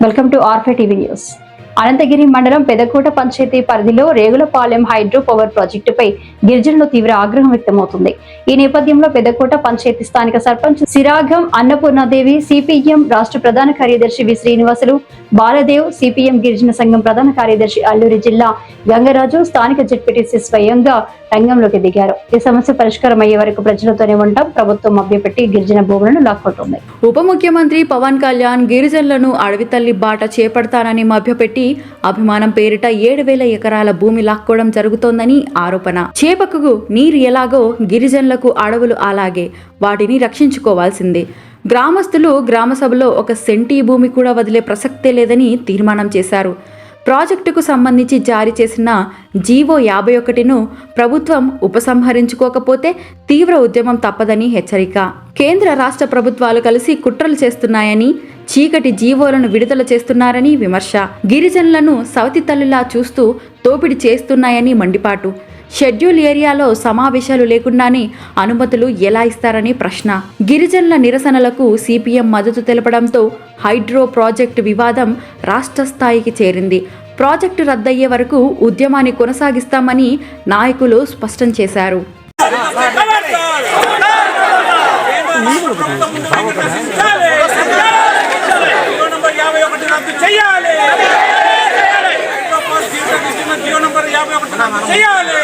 Welcome to ఆర్ఫే TV news Anantagiri మండలం పెదకోట పంచాయతీ పరిధిలో రేగులపాలెం hydro power ప్రాజెక్టుపై గిరిజనులు తీవ్ర ఆగ్రహం వ్యక్తమవుతుంది. ఈ నేపథ్యంలో పెదకోట పంచాయతీ స్థానిక సర్పంచ్ సిరాగం అన్నపూర్ణాదేవి సిపిఎం రాష్ట్ర ప్రధాన కార్యదర్శి వి. శ్రీనివాసులు బాలదేవ్ సిపిఎం గిరిజన సంఘం ప్రధాన కార్యదర్శి అల్లూరి జిల్లా గంగరాజు స్థానిక జడ్పీటీసీ స్వయంగా రంగంలోకి దిగారు. ఈ సమస్య పరిష్కారం అయ్యే వరకు ప్రజలతోనే ఉంటాం. ప్రభుత్వం మభ్యపెట్టి గిరిజన భూములను లాక్కుంటుంది. ఉప ముఖ్యమంత్రి పవన్ కళ్యాణ్ గిరిజనులను అడవి తల్లి బాట చేపడతానని మభ్యపెట్టి అభిమానం పేరిట ఏడు వేల ఎకరాల భూమి లాక్కోవడం జరుగుతోందని ఆరోపణ. చేపకు నీరు ఎలాగో గిరిజనులకు అడవులు అలాగే వాటిని రక్షించుకోవాల్సిందే. గ్రామస్తులు గ్రామసభలో ఒక సెంటీ భూమి కూడా వదిలే ప్రసక్తే లేదని తీర్మానం చేశారు. ప్రాజెక్టుకు సంబంధించి జారీ చేసిన జీవో యాభై ఒకటిను ప్రభుత్వం ఉపసంహరించుకోకపోతే తీవ్ర ఉద్యమం తప్పదని హెచ్చరిక. కేంద్ర రాష్ట్ర ప్రభుత్వాలు కలిసి కుట్రలు చేస్తున్నాయని చీకటి జీవోలను విడుదల చేస్తున్నారని విమర్శ గిరిజనులను సవతి తల్లిలా చూస్తూ తోపిడి చేస్తున్నాయని మండిపాటు షెడ్యూల్ ఏరియాలో సమావేశాలు లేకుండానే అనుమతులు ఎలా ఇస్తారని ప్రశ్న గిరిజనుల నిరసనలకు సిపిఎం మద్దతు తెలపడంతో హైడ్రో ప్రాజెక్టు వివాదం రాష్ట్ర స్థాయికి చేరింది ప్రాజెక్టు రద్దయ్యే వరకు ఉద్యమాన్ని కొనసాగిస్తామని నాయకులు స్పష్టం చేశారు జీవో నంబర్ యాభై ఒకటి రద్దు చేయాలి జీవో నంబర్ యాభై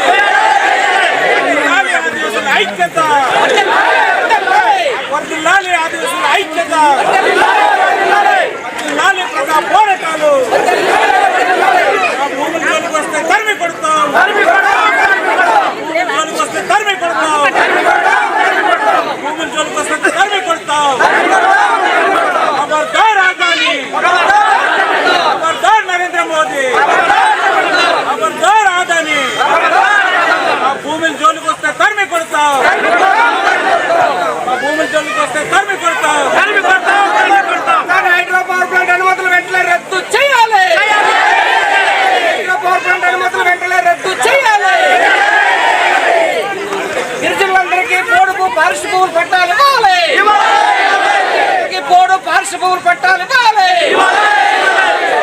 పట్టాలి ఇవ్వాలి!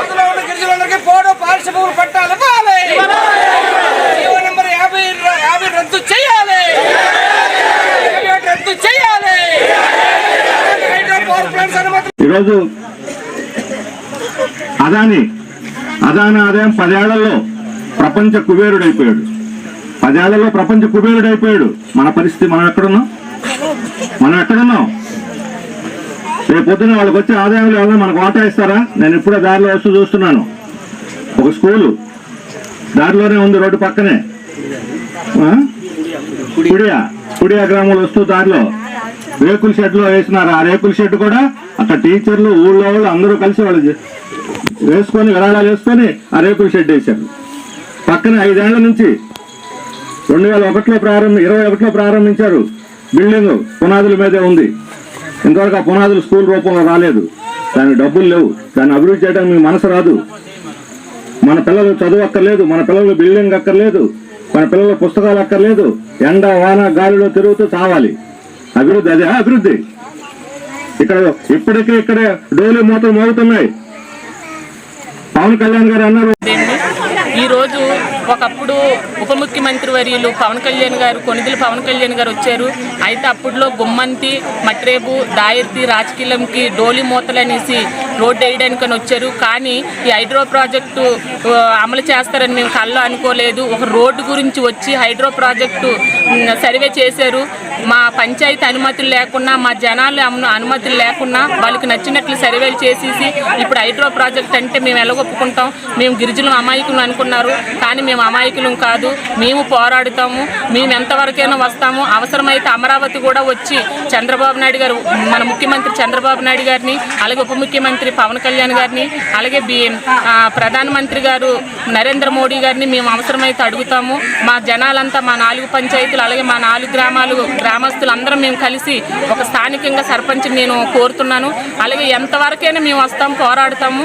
అందులో ఉన్న గిరిజనులందరికీ పోడు పారిశు పట్టాలి ఇవ్వాలి! జీవో నెంబర్ యాభై యాభై రద్దు చేయాలి! రద్దు చేయాలి! ఈరోజు అదాని అదాని ఆదాయం పదేళ్ళలో ప్రపంచ కుబేరుడైపోయాడు. పదేళ్ళలో ప్రపంచ కుబేరుడైపోయాడు. మన పరిస్థితి మనం ఎక్కడున్నాం? మనం ఎక్కడున్నాం? రేపు పొద్దున వాళ్ళకి వచ్చే ఆదాయంలో ఏమన్నా మనకు వాటా ఇస్తారా? నేను ఇప్పుడే దారిలో వస్తూ చూస్తున్నాను. ఒక స్కూలు. దారిలోనే ఉంది రోడ్డు పక్కనే. ఆ? కుడియా. కుడియా గ్రామంలో వస్తూ దారిలో. రేకుల షెడ్లో వేసినారు. ఆ రేకుల షెడ్ కూడా అక్కడ టీచర్లు ఊళ్ళో వాళ్ళు అందరూ కలిసి వాళ్ళు వేసుకొని విరాళాలు వేసుకొని ఆ రేకుల షెడ్ వేశారు. పక్కన ఐదేళ్ళ నుంచి రెండు వేల ఒకటిలో ప్రారంభ ఇరవై ఒకటిలో ప్రారంభించారు. బిల్డింగ్ పునాదుల మీదే ఉంది. ఇంతవరకు ఆ పునాదులు స్కూల్ రూపంలో రాలేదు. దానికి డబ్బులు లేవు. దాన్ని అభివృద్ధి చేయడానికి మీ మనసు రాదు. మన పిల్లలు చదువు అక్కర్లేదు మన పిల్లలు బిల్డింగ్ అక్కర్లేదు మన పిల్లల పుస్తకాలు అక్కర్లేదు ఎండ వాన గాలిలో తిరుగుతూ చావాలి. అభివృద్ధి అదే అభివృద్ధి. ఇక్కడ ఇప్పటికే ఇక్కడ డోలు మూతలు మోగుతున్నాయి. పవన్ కళ్యాణ్ గారు అన్నారు. ఈరోజు ఒకప్పుడు ఉప ముఖ్యమంత్రి వర్యులు పవన్ కళ్యాణ్ గారు కొనిదిలి పవన్ కళ్యాణ్ గారు వచ్చారు. అయితే అప్పుడులో గుమ్మంతి మట్రేబు దాయిర్తి రాజకీయంకి డోలి మూతలు అనేసి రోడ్డు వేయడానికి అని వచ్చారు. కానీ ఈ హైడ్రో ప్రాజెక్టు అమలు చేస్తారని మేము కళ్ళు అనుకోలేదు. ఒక రోడ్డు గురించి వచ్చి హైడ్రో ప్రాజెక్టు సర్వే చేశారు. మా పంచాయతీ అనుమతులు లేకున్నా మా జనాలు అనుమతులు లేకున్నా వాళ్ళకి నచ్చినట్లు సర్వేలు చేసేసి ఇప్పుడు హైడ్రో ప్రాజెక్ట్ అంటే మేము ఎలా ఒప్పుకుంటాం మేము గిరిజనులు అమాయకులు అనుకున్నారు కానీ మేము అమాయకులం కాదు. మేము పోరాడుతాము. మేము ఎంతవరకైనా వస్తాము. అవసరమైతే అమరావతి కూడా వచ్చి చంద్రబాబు నాయుడు గారు మన ముఖ్యమంత్రి చంద్రబాబు నాయుడు గారిని అలాగే ఉప ముఖ్యమంత్రి పవన్ కళ్యాణ్ గారిని అలాగే బి ప్రధానమంత్రి గారు నరేంద్ర మోడీ గారిని మేము అవసరమైతే అడుగుతాము. మా జనాలంతా మా నాలుగు పంచాయతీలు అలాగే మా నాలుగు గ్రామాలు గ్రామస్తులందరం మేము కలిసి ఒక స్థానికంగా సర్పంచ్ నేను కోరుతున్నాను. అలాగే ఎంతవరకైనా మేము వస్తాం పోరాడతాము.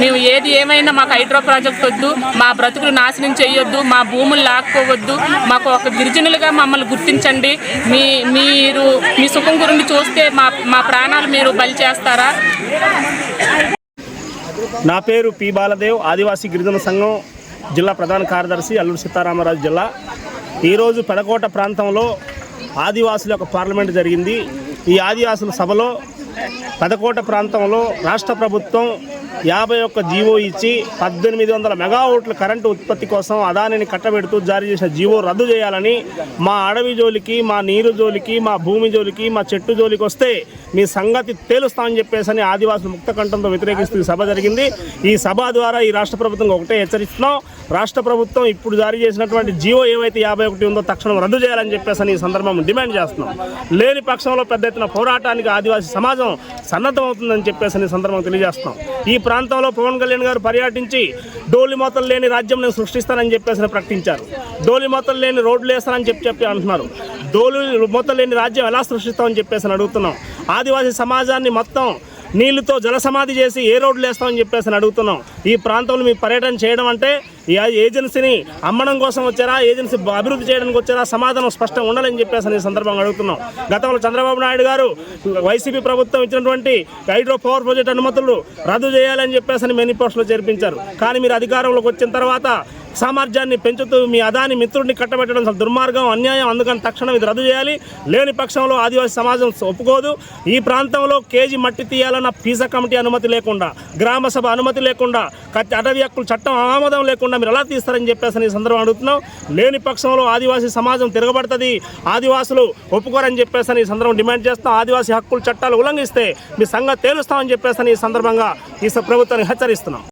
మేము ఏది ఏమైనా మాకు హైడ్రో ప్రాజెక్ట్ వద్దు మా బ్రతుకులు నాశనం చేయొద్దు మా భూములు లాక్కోవద్దు మాకు ఒక గిరిజనులుగా మమ్మల్ని గుర్తించండి. మీ మీరు మీ సుఖం గురించి చూస్తే మా మా ప్రాణాలు మీరు బలి చేస్తారా నా పేరు పి బాలదేవ్ ఆదివాసీ గిరిజన సంఘం జిల్లా ప్రధాన కార్యదర్శి అల్లూరు సీతారామరాజు జిల్లా. ఈరోజు పెడకోట ప్రాంతంలో ఆదివాసుల యొక్క పార్లమెంట్ జరిగింది. ఈ ఆదివాసుల సభలో పెదకోట ప్రాంతంలో రాష్ట్ర ప్రభుత్వం యాభై ఒక్క జీవో ఇచ్చి పద్దెనిమిది వందల మెగావోట్ల కరెంటు ఉత్పత్తి కోసం అదానిని కట్టబెడుతూ జారీ చేసిన జీవో రద్దు చేయాలని మా అడవి జోలికి మా నీరు జోలికి మా భూమి జోలికి మా చెట్టు జోలికి వస్తే మీ సంగతి తేలుస్తామని చెప్పేసి ఆదివాసులు ముక్త కంఠంతో వ్యతిరేకిస్తూ సభ జరిగింది. ఈ సభ ద్వారా ఈ రాష్ట్ర ప్రభుత్వం ఒకటే హెచ్చరిస్తున్నాం. రాష్ట్ర ప్రభుత్వం ఇప్పుడు జారీ చేసినటువంటి జీవో ఏవైతే యాభై ఒకటి ఉందో తక్షణం రద్దు చేయాలని చెప్పేసి ఈ సందర్భం డిమాండ్ చేస్తున్నాం. లేని పక్షంలో పెద్ద ఎత్తున పోరాటానికి ఆదివాసీ సమాజం సన్నద్ధమవుతుందని చెప్పేసి అని ఈ సందర్భం తెలియజేస్తున్నాం. ఈ ప్రాంతంలో పవన్ కళ్యాణ్ గారు పర్యటించి డోలి మూతలు లేని రాజ్యం నేను సృష్టిస్తానని చెప్పేసి ప్రకటించారు. డోలి మూతలు లేని రోడ్లు వేస్తానని చెప్పి చెప్పి అంటున్నారు. డోలు మూతలు లేని రాజ్యం ఎలా సృష్టిస్తామని చెప్పేసి అని అడుగుతున్నాం. ఆదివాసీ సమాజాన్ని మొత్తం నీళ్ళతో జల సమాధి చేసి ఏ రోడ్లు వేస్తామని చెప్పేసి అని అడుగుతున్నాం. ఈ ప్రాంతంలో మీ పర్యటన చేయడం అంటే ఈ ఏజెన్సీని అమ్మడం కోసం వచ్చారా ఏజెన్సీ అభివృద్ధి చేయడానికి వచ్చారా సమాధానం స్పష్టంగా ఉండాలని చెప్పేసి అని ఈ సందర్భంగా అడుగుతున్నాం. గతంలో చంద్రబాబు నాయుడు గారు వైసీపీ ప్రభుత్వం ఇచ్చినటువంటి హైడ్రో పవర్ ప్రాజెక్ట్ అనుమతులు రద్దు చేయాలని చెప్పేసి అని మేనిఫెస్టోలో చేర్పించారు. కానీ మీరు అధికారంలోకి వచ్చిన తర్వాత సామర్థ్యాన్ని పెంచుతూ మీ అదాని మిత్రుడిని కట్టబెట్టడం అసలు దుర్మార్గం అన్యాయం. అందుకని తక్షణం ఇది రద్దు చేయాలి. లేని పక్షంలో ఆదివాసీ సమాజం ఒప్పుకోదు. ఈ ప్రాంతంలో కేజీ మట్టి తీయాలన్న పీసా కమిటీ అనుమతి లేకుండా గ్రామ సభ అనుమతి లేకుండా కత్తి అటవీ హక్కులు చట్టం ఆమోదం లేకుండా మీరు ఎలా తీస్తారని చెప్పేసి ఈ సందర్భం అడుగుతున్నాం. లేని పక్షంలో ఆదివాసీ సమాజం తిరగబడుతుంది. ఆదివాసులు ఒప్పుకోరని చెప్పేసి ఈ సందర్భం డిమాండ్ చేస్తాం. ఆదివాసీ హక్కుల చట్టాలు ఉల్లంఘిస్తే మీ సంగతి తేలుస్తామని చెప్పేసి ఈ సందర్భంగా ఈ ప్రభుత్వాన్ని హెచ్చరిస్తున్నాం.